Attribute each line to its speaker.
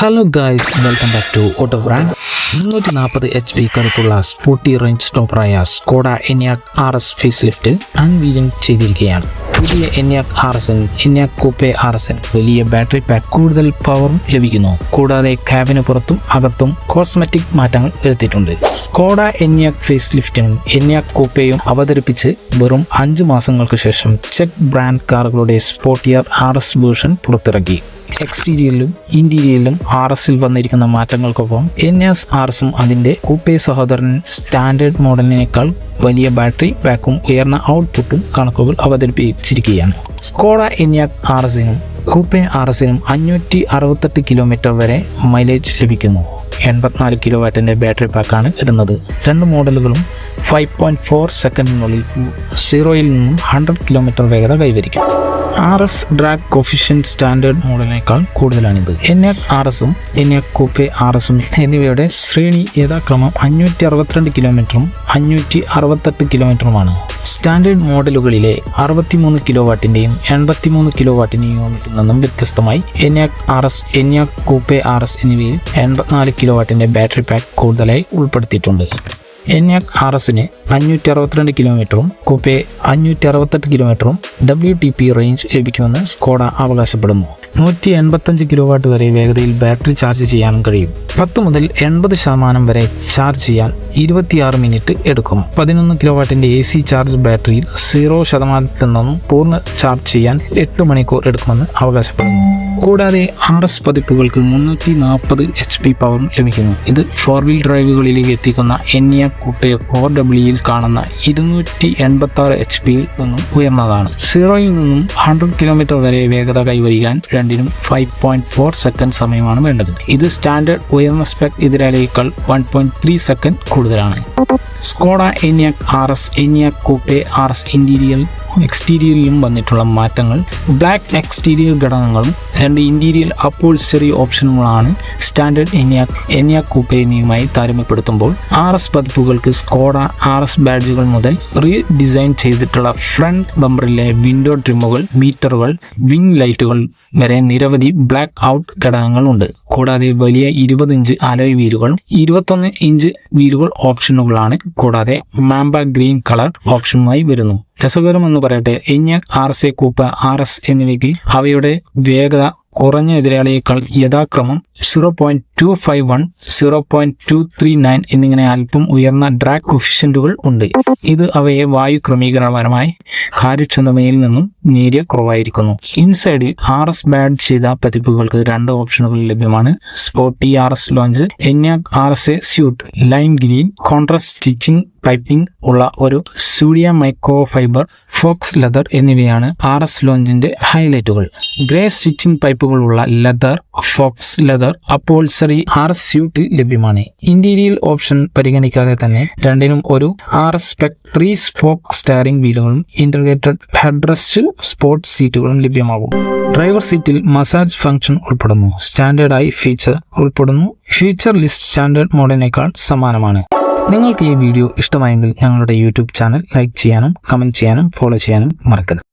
Speaker 1: Hello guys welcome back to auto brand മുന്നൂറ്റി നാൽപ്പത് H P കരുത്തുള്ള sporty range സ്റ്റോപ്പറായ Skoda Enyaq R S face lift അൺവീജം ചെയ്തിരിക്കുകയാണ്. പുതിയ Enyaq R S എൻ Enyaq coupe R S എൻ വലിയ ബാറ്ററി പാക്ക് കൂടുതൽ പവറും ലഭിക്കുന്നു. കൂടാതെ ക്യാബിന് പുറത്തും അകത്തും കോസ്മെറ്റിക് മാറ്റങ്ങൾ വരുത്തിയിട്ടുണ്ട്. സ്കോഡ എനിയാക് ഫേസ് ലിഫ്റ്റിനും എനിയാക് കൂപ്പയും അവതരിപ്പിച്ച് വെറും അഞ്ച് മാസങ്ങൾക്ക് ശേഷം ചെക്ക് ബ്രാൻഡ് കാറുകളുടെ സ്പോർട്ടിയർ ആർ എസ് വേർഷൻ പുറത്തിറക്കി. എക്സ്റ്റീരിയറിലും ഇന്റീരിയറിലും ആർ എസിൽ വന്നിരിക്കുന്ന മാറ്റങ്ങൾക്കൊപ്പം എൻ എസ് ആർ എസും അതിന്റെ കൂപ്പേ സഹോദരൻ സ്റ്റാൻഡേർഡ് മോഡലിനേക്കാൾ വലിയ ബാറ്ററി ബാക്കും ഉയർന്ന ഔട്ട്പുട്ടും കണക്കുകൾ അവതരിപ്പിച്ചിരിക്കുകയാണ്. സ്കോഡ എനിയാക് ആർ എസിനും കൂപ്പെ ആർ എസിനും അഞ്ഞൂറ്റി അറുപത്തെട്ട് കിലോമീറ്റർ വരെ മൈലേജ് ലഭിക്കുന്നു. എൺപത്തിനാല് കിലോ വാട്ടിന്റെ ബാറ്ററി പാക്കാണ് ഇടുന്നത്. രണ്ട് മോഡലുകളും ഫൈവ് പോയിന്റ് ഫോർ സെക്കൻഡിനുള്ളിൽ സീറോയിൽ നിന്നും ഹൺഡ്രഡ് കിലോമീറ്റർ വേഗത കൈവരിക്കും. R S drag coefficient standard മോഡലിനേക്കാൾ കൂടുതലാണിത്. എൻഎക് ആർ എസും എൻഎക് കൂപ്പെ ആർ എസും എന്നിവയുടെ ശ്രേണി യഥാക്രമം അഞ്ഞൂറ്റി അറുപത്തിരണ്ട് കിലോമീറ്ററും അഞ്ഞൂറ്റി അറുപത്തെട്ട് കിലോമീറ്ററുമാണ് സ്റ്റാൻഡേർഡ് മോഡലുകളിലെ അറുപത്തിമൂന്ന് കിലോ വാട്ടിന്റെയും എൺപത്തിമൂന്ന് കിലോ വാട്ടിന് യൂണിറ്റിൽ നിന്നും വ്യത്യസ്തമായി Enyaq R S Enyaq coupe R S എന്നിവയിൽ എൺപത്തിനാല് കിലോ വാട്ടിന്റെ ബാറ്ററി പാക്ക് കൂടുതലായി ഉൾപ്പെടുത്തിയിട്ടുണ്ട്. എൻയാക് ആർ എസിന് അഞ്ഞൂറ്റി അറുപത്തിരണ്ട് കിലോമീറ്ററും കൂപ്പെ അഞ്ഞൂറ്റി അറുപത്തെട്ട് കിലോമീറ്ററും ഡബ്ല്യു ടി പി റേഞ്ച് ലഭിക്കുമെന്ന് സ്കോഡ അവകാശപ്പെടുന്നു. നൂറ്റി എൺപത്തഞ്ച് കിലോ വാട്ട് വരെ വേഗതയിൽ ബാറ്ററി ചാർജ് ചെയ്യാനും കഴിയും. പത്ത് മുതൽ എൺപത് ശതമാനം വരെ ചാർജ് ചെയ്യാൻ ഇരുപത്തിയാറ് മിനിറ്റ് എടുക്കും. പതിനൊന്ന് കിലോ വാട്ടിന്റെ എ സി ചാർജ് ബാറ്ററിയിൽ സീറോ ശതമാനത്തിൽ നിന്നും പൂർണ ചാർജ് ചെയ്യാൻ എട്ട് മണിക്കൂർ എടുക്കുമെന്ന് അവകാശപ്പെടുന്നു. കൂടാതെ ആർ എസ് പതിപ്പുകൾക്ക് മുന്നൂറ്റി നാൽപ്പത് എച്ച് പി പവറും ലഭിക്കുന്നു. ഇത് ഫോർ വീൽ ഡ്രൈവുകളിലേക്ക് എത്തിക്കുന്ന എന്നിയ കൂട്ടയ ഫോർ ഡബ്ല്യുയിൽ കാണുന്ന ഇരുന്നൂറ്റി എൺപത്തി ആറ് എച്ച് പിയിൽ നിന്നും ഉയർന്നതാണ്. സീറോയിൽ നിന്നും ഹൺഡ്രഡ് കിലോമീറ്റർ വരെ വേഗത കൈവരിക്കാൻ രണ്ടിനും ഫൈവ് പോയിന്റ് ഫോർ സെക്കൻഡ് സമയമാണ് വേണ്ടത്. ഇത് സ്റ്റാൻഡേർഡ് ഉയർന്ന സ്പെക് എതിരാളിയേക്കാൾ വൺ പോയിന്റ് ത്രീ സെക്കൻഡ് കൂടുതലാണ്. Skoda Enyaq R S Enyaq coupe R S interior എക്സ്റ്റീരിയറിലും വന്നിട്ടുള്ള മാറ്റങ്ങൾ ബ്ലാക്ക് എക്സ്റ്റീരിയർ ഘടകങ്ങളും രണ്ട് ഇന്റീരിയർ അപ്പോൾസറി ഓപ്ഷനുകളാണ് സ്റ്റാൻഡേർഡ് എനിയാ എനിയാ കൂപ്പ എന്നിവയുമായി ആർ എസ് പതിപ്പുകൾക്ക് സ്കോഡ ആർ എസ് ബാഡ്ജുകൾ മുതൽ റീ ഡിസൈൻ ചെയ്തിട്ടുള്ള ഫ്രണ്ട് ബമ്പറിലെ വിൻഡോ ട്രിമ്മുകൾ മീറ്ററുകൾ വിങ് ലൈറ്റുകൾ വരെ നിരവധി ബ്ലാക്ക് ഔട്ട് ഘടകങ്ങളുണ്ട്. കൂടാതെ വലിയ ഇരുപത് ഇഞ്ച് അലോയ് വീലുകൾ ഇരുപത്തൊന്ന് ഇഞ്ച് വീലുകൾ ഓപ്ഷനുകളാണ്. കൂടാതെ മാമ്പ ഗ്രീൻ കളർ ഓപ്ഷനുമായി വരുന്നു. രസകരമെന്ന് പറയട്ടെ എഞ്ഞ ആർ എസ് എ കൂപ്പ ആർ എസ് എന്നിവയ്ക്ക് അവയുടെ വേഗത കുറഞ്ഞ എതിരാളിയേക്കാൾ യഥാക്രമം zero point two five one zero point two three nine എന്നിങ്ങനെ അല്പം ഉയർന്ന ഡ്രാഗ് കൊഫിഷ്യന്റുകൾ ഉണ്ട്. ഇത് അവയെ വായു ക്രമീകരണപരമായി കാര്യക്ഷമതയിൽ നിന്നും നേരിയ കുറവായിരിക്കുന്നു. ഇൻസൈഡിൽ ആർ എസ് ബാഡ് ചെയ്ത പതിപ്പുകൾക്ക് രണ്ട് ഓപ്ഷനുകൾ ലഭ്യമാണ്. Sporty R S lounge Enyaq R S A suite lime green contrast stitching piping ഉള്ള ഒരു സൂര്യ മൈക്രോ ഫൈബർ ഫോക്സ് ലെതർ എന്നിവയാണ് ആർ എസ് ലോഞ്ചിന്റെ ഹൈലൈറ്റുകൾ. Grey stitching പൈപ്പുകളുള്ള leather faux leather upholstery R S സ്യൂട്ടിൽ ലഭ്യമാണ്. ഇന്റീരിയൽ ഓപ്ഷൻ പരിഗണിക്കാതെ തന്നെ രണ്ടിനും ഒരു R S spec three spoke steering വീലുകളും integrated headrest sport സീറ്റുകളും ലഭ്യമാകും. ഡ്രൈവർ സീറ്റിൽ മസാജ് ഫംഗ്ഷൻ ഉൾപ്പെടുന്നു. സ്റ്റാൻഡേർഡായി ഫീച്ചർ ഉൾപ്പെടുന്നു. ഫീച്ചർ ലിസ്റ്റ് സ്റ്റാൻഡേർഡ് മോഡലിനേക്കാൾ സമാനമാണ്. നിങ്ങൾക്ക് ഈ വീഡിയോ ഇഷ്ടമായെങ്കിൽ ഞങ്ങളുടെ യൂട്യൂബ് ചാനൽ ലൈക്ക് ചെയ്യാനും കമന്റ് ചെയ്യാനും ഫോളോ ചെയ്യാനും മറക്കരുത്.